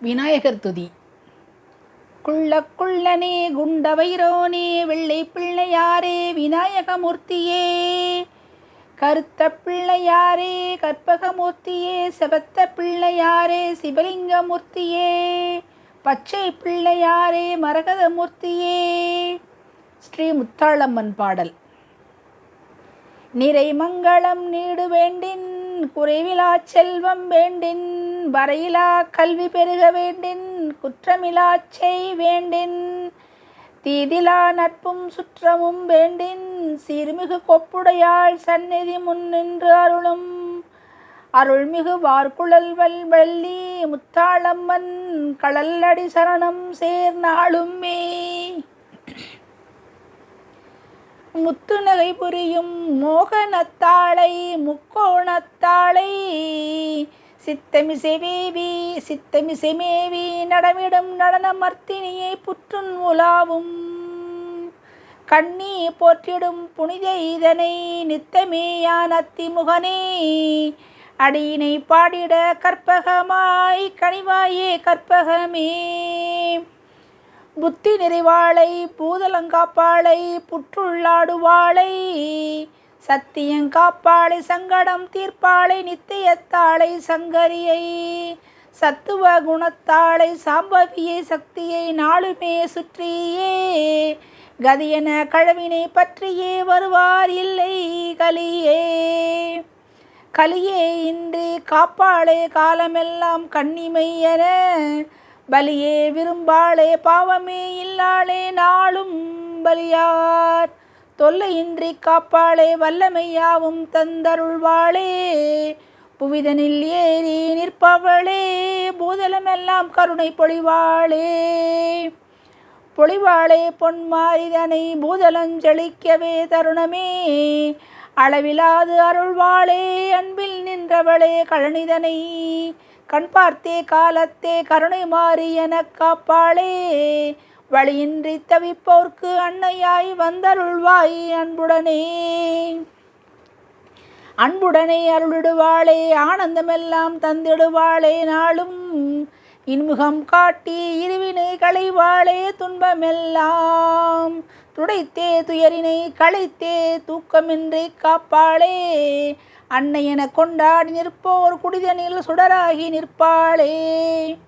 விநாயகர் துதி. குள்ள குள்ளனே குண்ட வைரோனே வெள்ளை பிள்ளையாரே விநாயகமூர்த்தியே. கருத்த பிள்ளையாரே கற்பகமூர்த்தியே செவத்த பிள்ளையாரே சிவலிங்கமூர்த்தியே. பச்சை பிள்ளையாரே மரகதமூர்த்தியே. ஸ்ரீ முத்தாளம்மன் பாடல். நிறை மங்களம் நீடு வேண்டின் குறைவிலா செல்வம் வேண்டின் வரையிலா கல்வி பெருக வேண்டின் குற்றமிலா செய் வேண்டின் தீதிலா நட்பும் சுற்றமும் வேண்டின் சீர்மிகு கொப்புடையாள் சந்நிதி முன் நின்று அருளும். அருள்மிகு வார்குழல் வள்ளி முத்தாளம்மன் கடல்லடி சரணம் சேர்நாளும் மே. முத்துநகை புரியும் மோகனத்தாளை முக்கோணத்தாளை. சித்தமிசைவேவி சித்தமிசைமேவி நடமிடும் நடனமர்த்தினியை புற்றுன் உலாவும். கண்ணி போற்றிடும் புனித இதனை நித்தமேயான் அத்திமுகனே அடியினை பாடிட கற்பகமாய் கனிவாயே கற்பகமே. புத்தி நிறைவாளை பூதலங்காப்பாளை புற்றுள்ளாடுவாளை. சத்தியங்காப்பாளை சங்கடம் தீர்ப்பாளை நித்தியத்தாளை சங்கரியை. சத்துவ குணத்தாளை சாம்பவியை சக்தியை நாளுமே சுற்றியே. கதியென கழவினை பற்றியே வருவார் இல்லை கலியே. கலியே இன்றி காப்பாளே காலமெல்லாம் கண்ணிமை என பலியே விரும்பாளே பாவமே இல்லாளே நாளும் பலியார். தொல்லையின்றி காப்பாளே வல்லமையாவும் தந்தருள்வாளே. புவிதனில் ஏறி நிற்பவளே பூதலமெல்லாம் கருணை பொழிவாளே. பொழிவாளே பொன்மாரிதனை பூதலஞ்சலிக்கவே தருணமே. அளவிலாது அருள்வாளே அன்பில் நின்றவளே கழனிதனை கண் பார்த்தே காலத்தே கருணை மாறி எனக் காப்பாளே. வழியின்றி தவிப்போர்க்கு அன்னையாய் வந்தருள்வாய் அன்புடனே. அன்புடனே அருளிடுவாளே ஆனந்தமெல்லாம் தந்திடுவாளே நாளும். இன்முகம் காட்டி இருவினை களைவாளே துன்பமெல்லாம். துடைத்தே துயரினை களைத்தே தூக்கமின்றி காப்பாளே. அன்னையென கொண்டாடி நிற்போர் குடிதனில் சுடராகி நிற்பாளே.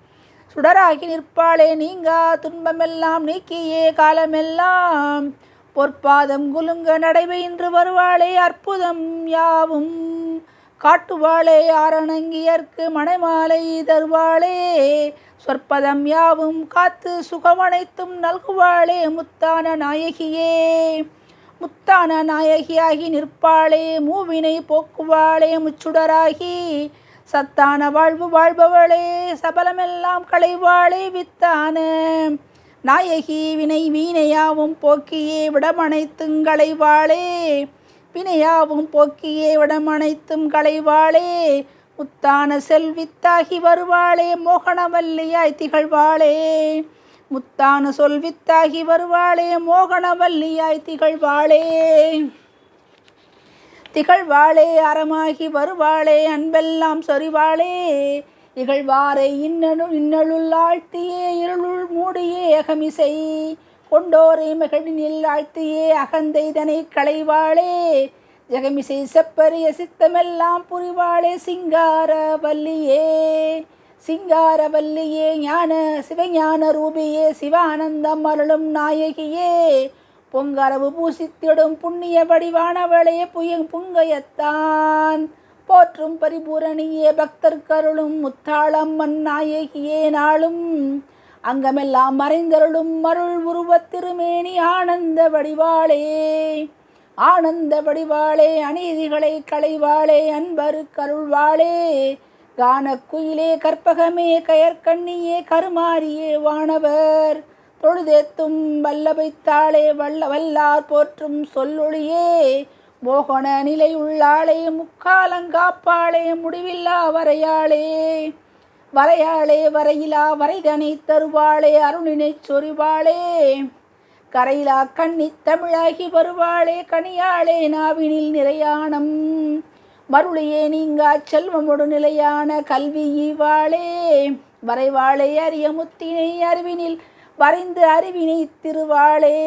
சுடராகி நிற்பாளே நீங்கா துன்பமெல்லாம் நீக்கியே காலமெல்லாம். பொற்பாதம் குலுங்க நடைபெயின்று வருவாளே அற்புதம் யாவும். காட்டுவாளே ஆரணங்கியர்க்கு மனைமாலை தருவாளே. சொற்பதம் யாவும் காத்து சுகமனைத்தும் நல்குவாளே முத்தான நாயகியே. முத்தான நாயகியாகி நிற்பாளே மூவினை போக்குவாளே முச்சுடராகி சத்தான வாழ்வு வாழ்பவளே சபலமெல்லாம் களைவாளே வித்தான நாயகி. வினை வீணையாவும் போக்கியே விடமனைத்தும் களைவாளே. வினையாவும் போக்கியே விடமனைத்தும் களைவாளே. முத்தான செல்வித்தாகி வருவாளே மோகனவல்லியாய் திகழ்வாளே. முத்தான சொல்வித்தாகி வருவாளே மோகனவல்லியாய் திகழ்வாளே. திகழ்வாளே அறமாகி வருவாளே அன்பெல்லாம் சொறிவாளே. இகழ்வாரை இன்னனு இன்னலுள் ஆழ்த்தியே இருளுள் மூடியே அகமிசை. கொண்டோரை மகளினில் ஆழ்த்தியே அகந்தைதனை களைவாளே. ஜெகமிசை செப்பரிய சித்தமெல்லாம் புரிவாளே சிங்கார வல்லியே சிங்காரவல்லியே ஞான சிவஞான ரூபியே சிவானந்தம் அருளும் நாயகியே. பொங்கரவு பூசித்திடும் புண்ணிய வடிவானவளே புயங் புங்கையத்தான். போற்றும் பரிபூரணியே பக்தர் கருளும் முத்தாளம்மன் நாயகியே நாளும். அங்கமெல்லாம் மறைந்தருளும் அருள் உருவத் திருமேனி ஆனந்த வடிவாளே. ஆனந்த வடிவாளே அநீதிகளை களைவாளே அன்பரு கருள்வாளே கானக்குயிலே கற்பகமே கயற்கண்ணியே கருமாரியே வானவர். தொழுதேத்தும் வல்லபைத்தாளே வல்ல வல்லார் போற்றும் சொல்லொளியே. மோகன நிலை உள்ளாளே முக்காலங்காப்பாளே முடிவில்லா வரையாளே. வரையாளே வரையிலா வரைதனை தருவாளே அருணினை சொறிவாளே. கரையிலா கண்ணித் தமிழாகி வருவாளே கனியாளே நாவினில் நிறையானம் மருளியே நீங்கா செல்வமொடு நிலையான கல்வி ஈவாளே. வரைவாளே அரிய முத்தினை அறிவினில் வரைந்து அறிவினை திருவாளே.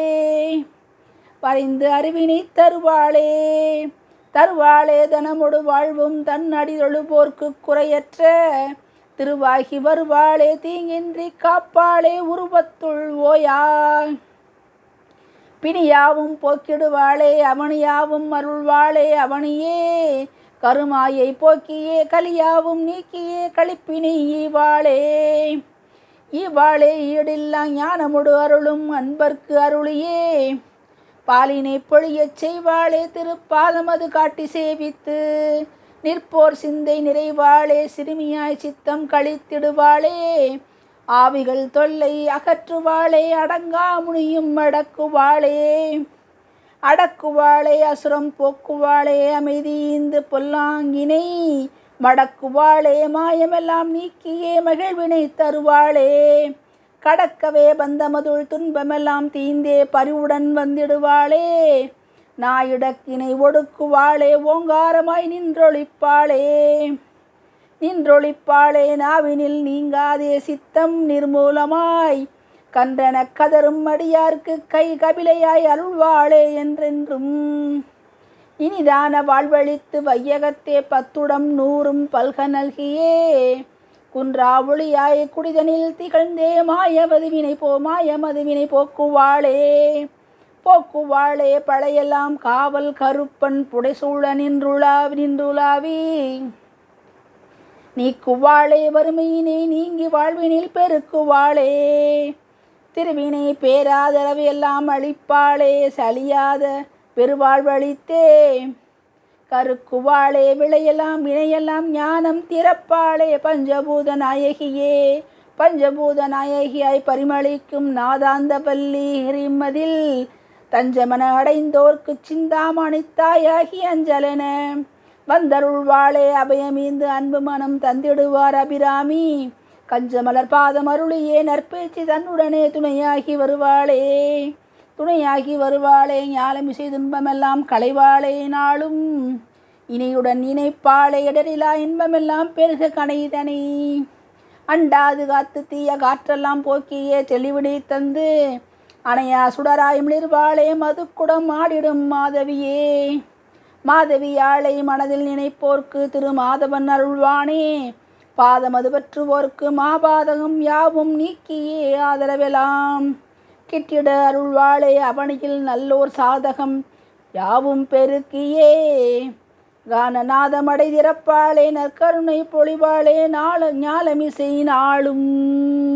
வரைந்து அறிவினை தருவாளே. தருவாளே தனமொடு வாழ்வும் தன் அடிதொழுபோர்க்கு குறையற்ற. திருவாகி வருவாளே தீங்கின்றி காப்பாளே உருவத்துள் ஓயா. பிணியாவும் போக்கிடுவாளே அவனியாவும் அருள்வாளே அவனியே. கருமாயை போக்கியே கலியாவும் நீக்கியே களிப்பினி இவாளே. இவாளே ஈடில்லா ஞானமுடு அருளும் அன்பர்க்கு அருளியே. பாலினை பொழியச் செய்வாளே திருப்பாதமது காட்டி சேவித்து. நிற்போர் சிந்தை நிறைவாளே சிறுமியாய் சித்தம் கழித்திடுவாளே ஆவிகள் தொல்லை அகற்றுவாளே அடங்கா முனியும் அடக்குவாளே. அடக்குவாளே அசுரம் போக்குவாளே அமைதி பொல்லாங்கினை. மடக்குவாளே மாயமெல்லாம் நீக்கியே மகிழ்வினை தருவாளே. கடக்கவே பந்தமதுள் துன்பமெல்லாம் தீந்தே பரிவுடன் வந்திடுவாளே. நாயிடக்கினை ஒடுக்குவாளே ஓங்காரமாய் நின்றொழிப்பாளே. நின்றொழிப்பாளே நாவினில் நீங்காதே சித்தம் நிர்மூலமாய். கன்றன கதரும் அடியார்க்கு கை கபிலையாய் அருள்வாளே என்றென்றும். இனிதான வாழ்வழித்து வையகத்தே பத்துடம் நூறும் பல்க நல்கியே. குன்றா ஒளியாய் குடிதனில் திகழ்ந்தே மாய மதுவினை போ மாய மதுவினை போக்குவாளே. போக்குவாளே பழையெல்லாம் காவல் கருப்பன் புடைசூழ நின்றுளா நின்றுளாவி. நீக்குவாளே வறுமையினை நீங்கி வாழ்வினில் பெருக்குவாளே. திருவினை பேராதரவு எல்லாம் அழிப்பாளே சலியாத பெருவாழ்வழித்தே கருக்குவாளே விளையெல்லாம் வினையெல்லாம் ஞானம் திறப்பாளே பஞ்சபூத நாயகியே. பஞ்சபூத நாயகியாய் பரிமளிக்கும் நாதாந்த பள்ளி ஹிரிமதில் தஞ்சமன அடைந்தோர்க்கு சிந்தாமணித்தாயாகி அஞ்சலென. வந்தருள்வாளே அபயமீந்து அன்பு மனம் தந்திடுவார் அபிராமி. கஞ்சமலர் பாதம் அருளியே நற்பேச்சு தன்னுடனே துணையாகி வருவாளே. துணையாகி வருவாளே ஞாலமிசை துன்பமெல்லாம் களைவாளே நாளும். இனியுடன் இணைப்பாளே இடரிலா இன்பமெல்லாம் பெருக கனைதனை அண்டாது காத்து தீய காற்றெல்லாம் போக்கியே தெளிவினை தந்து அணையா சுடராய் மிளிர்வாளே மதுக்குடம் ஆடிடும் மாதவியே. மாதவியாளை மனதில் நினைப்போர்க்கு திரு மாதவன் அருள்வானே. பாதமது பற்றுவோர்க்கு மாபாதகம் யாவும் நீக்கியே ஆதரவெலாம். கிட்டிட அருள்வாளே அவனியில் நல்லோர் சாதகம் யாவும் பெருக்கியே. கானநாதமடை திறப்பாளே நற்கருணை பொழிவாளே நாள ஞாலமிசை நாளும்.